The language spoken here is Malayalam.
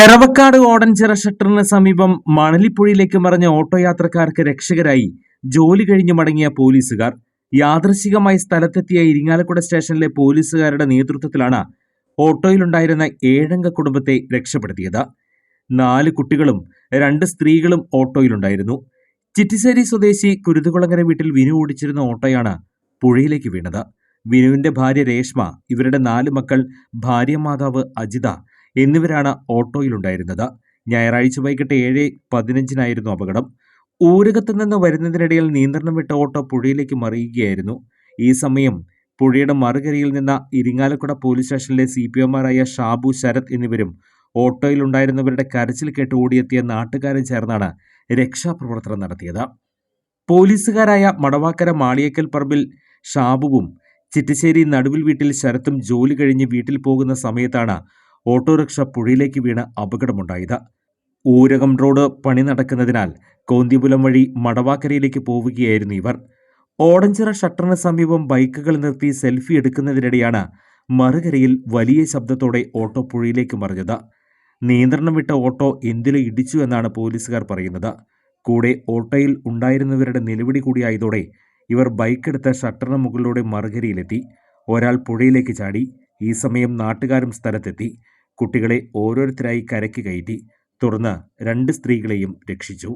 എറവക്കാട് ഓടഞ്ചിറ ഷട്ടറിന് സമീപം മണലിപ്പുഴയിലേക്ക് മറിഞ്ഞ ഓട്ടോ യാത്രക്കാർക്ക് രക്ഷകരായി ജോലി കഴിഞ്ഞു മടങ്ങിയ പോലീസുകാർ. യാദൃശികമായി സ്ഥലത്തെത്തിയ ഇരിങ്ങാലക്കുട സ്റ്റേഷനിലെ പോലീസുകാരുടെ നേതൃത്വത്തിലാണ് ഓട്ടോയിലുണ്ടായിരുന്ന ഏഴംഗ കുടുംബത്തെ രക്ഷപ്പെടുത്തിയത്. നാല് കുട്ടികളും രണ്ട് സ്ത്രീകളും ഓട്ടോയിലുണ്ടായിരുന്നു. ചിറ്റിശ്ശേരി സ്വദേശി കുരുതുകുളങ്ങര വീട്ടിൽ വിനു ഓടിച്ചിരുന്ന ഓട്ടോയാണ് പുഴയിലേക്ക് വീണത്. വിനുവിന്റെ ഭാര്യ രേഷ്മ ഇവരുടെ നാല് മക്കൾ ഭാര്യ മാതാവ് അജിത എന്നിവരാണ് ഓട്ടോയിലുണ്ടായിരുന്നത്. ഞായറാഴ്ച വൈകിട്ട് ഏഴ് പതിനഞ്ചിനായിരുന്നു അപകടം. ഊരകത്ത് നിന്ന് വരുന്നതിനിടയിൽ നിയന്ത്രണം വിട്ട ഓട്ടോ പുഴയിലേക്ക് മറിയുകയായിരുന്നു. ഈ സമയം പുഴയുടെ മറുകരയിൽ നിന്ന ഇരിങ്ങാലക്കുട പോലീസ് സ്റ്റേഷനിലെ സി പി ഒമാരായ ഷാബു ശരത് എന്നിവരും ഓട്ടോയിലുണ്ടായിരുന്നവരുടെ കരച്ചിൽ കേട്ട് ഓടിയെത്തിയ നാട്ടുകാരും ചേർന്നാണ് രക്ഷാപ്രവർത്തനം നടത്തിയത്. പോലീസുകാരായ മടവാക്കര മാളിയക്കൽ പറമ്പിൽ ഷാബുവും ചിറ്റശ്ശേരി നടുവിൽ വീട്ടിൽ ശരത്തും ജോലി കഴിഞ്ഞ് വീട്ടിൽ പോകുന്ന സമയത്താണ് ഓട്ടോറിക്ഷ പുഴയിലേക്ക് വീണ് അപകടമുണ്ടായത്. ഊരകം റോഡ് പണി നടക്കുന്നതിനാൽ കോന്തിപുലം വഴി മടവാക്കരയിലേക്ക് പോവുകയായിരുന്നു ഇവർ. ഓടഞ്ചിറ ഷട്ടറിന് സമീപം ബൈക്കുകൾ നിർത്തി സെൽഫി എടുക്കുന്നതിനിടെയാണ് മറുകരയിൽ വലിയ ശബ്ദത്തോടെ ഓട്ടോ പുഴയിലേക്ക് മറിഞ്ഞത്. നിയന്ത്രണം വിട്ട ഓട്ടോ എന്തിലെ ഇടിച്ചു എന്നാണ് പോലീസുകാർ പറയുന്നത്. കൂടെ ഓട്ടോയിൽ ഉണ്ടായിരുന്നവരുടെ നിലവിളി കൂടിയായതോടെ ഇവർ ബൈക്കെടുത്ത് ഷട്ടറിന് മുകളിലൂടെ മറുകരയിലെത്തി. ഒരാൾ പുഴയിലേക്ക് ചാടി. ഈ സമയം നാട്ടുകാരും സ്ഥലത്തെത്തി. കുട്ടികളെ ഓരോരുത്തരായി കരയ്ക്ക് കയറ്റി തുടർന്ന് രണ്ട് സ്ത്രീകളെയും രക്ഷിച്ചു.